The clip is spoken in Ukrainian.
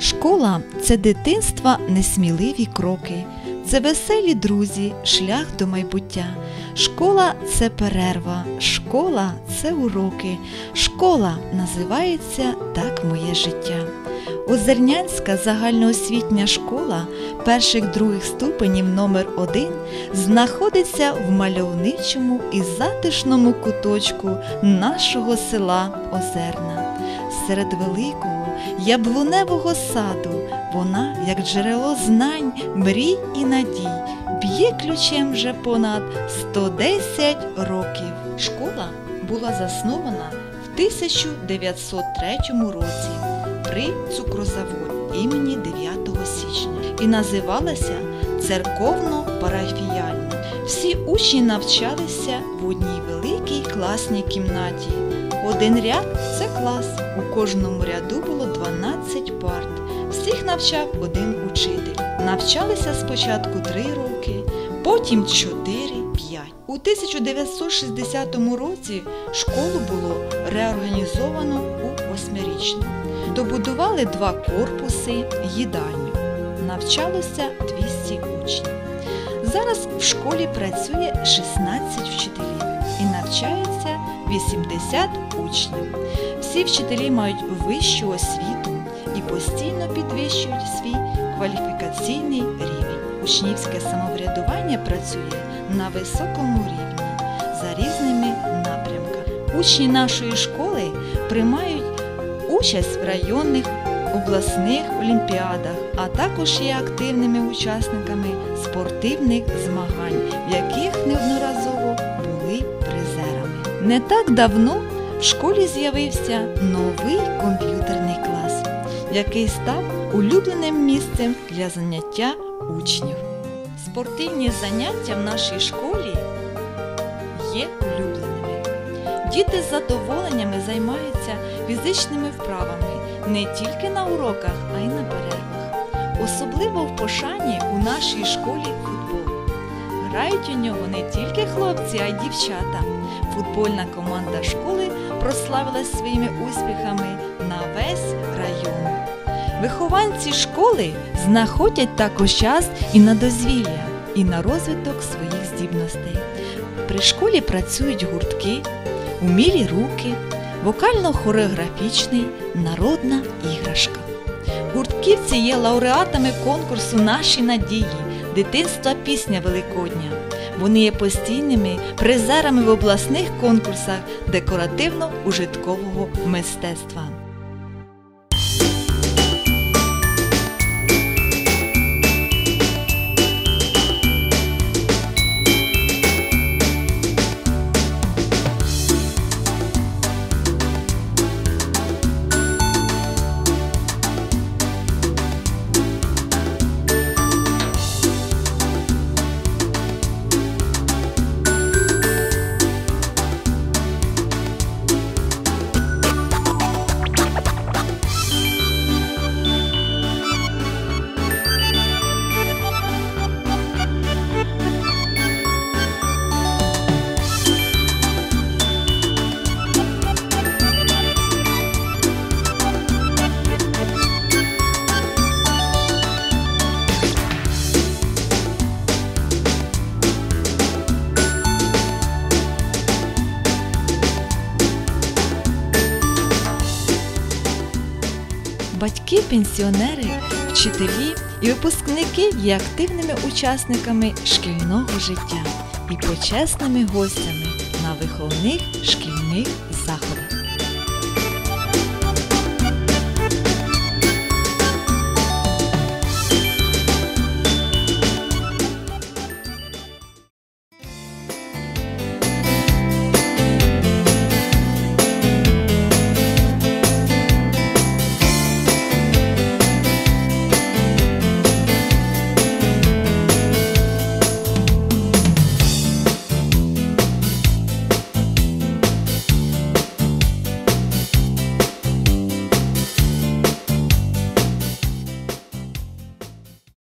Школа це дитинства несміливі кроки, це веселі друзі, шлях до майбуття. Школа це перерва, школа це уроки. Школа називається так моє життя. Озернянська загальноосвітня школа перших других ступенів номер 1 знаходиться в мальовничому і затишному куточку нашого села Озерна. Серед великого яблуневого саду вона, як джерело знань, мрій і надій, б'є ключем вже понад 110 років. Школа була заснована в 1903 році при цукрозаводі імені 9 січня і називалася церковно-парафіяльна. Всі учні навчалися в одній великій класній кімнаті. Один ряд це клас. У кожному ряду було 12 парт. Всіх навчав один учитель. Навчалися спочатку 3 роки, потім 4-5. У 1960 році школу було реорганізовано у восьмирічну. Добудували два корпуси, їдальню. Навчалося 200 учнів. Зараз в школі працює 16 вчителів і навчається 80 учнів. Всі вчителі мають вищу освіту і постійно підвищують свій кваліфікаційний рівень. Учнівське самоврядування працює на високому рівні за різними напрямками. Учні нашої школи приймають участь в районних обласних олімпіадах, а також є активними учасниками спортивних змагань, в яких неодноразово. Не так давно в школі з'явився новий комп'ютерний клас, який став улюбленим місцем для заняття учнів. Спортивні заняття в нашій школі є улюбленими. Діти з задоволеннями займаються фізичними вправами не тільки на уроках, а й на перервах. Особливо в пошані у нашій школі футбол. Грають у нього не тільки хлопці, а й дівчата. Футбольна команда школи прославилась своїми успіхами на весь район. Вихованці школи знаходять також час і на дозвілля, і на розвиток своїх здібностей. При школі працюють гуртки, умілі руки, вокально-хореографічний, народна іграшка. Гуртківці є лауреатами конкурсу Наші надії, дитинства пісня Великодня. Вони є постійними призерами в обласних конкурсах декоративно-ужиткового мистецтва. Батьки, пенсіонери, вчителі і випускники є активними учасниками шкільного життя і почесними гостями на виховних шкільних заходах.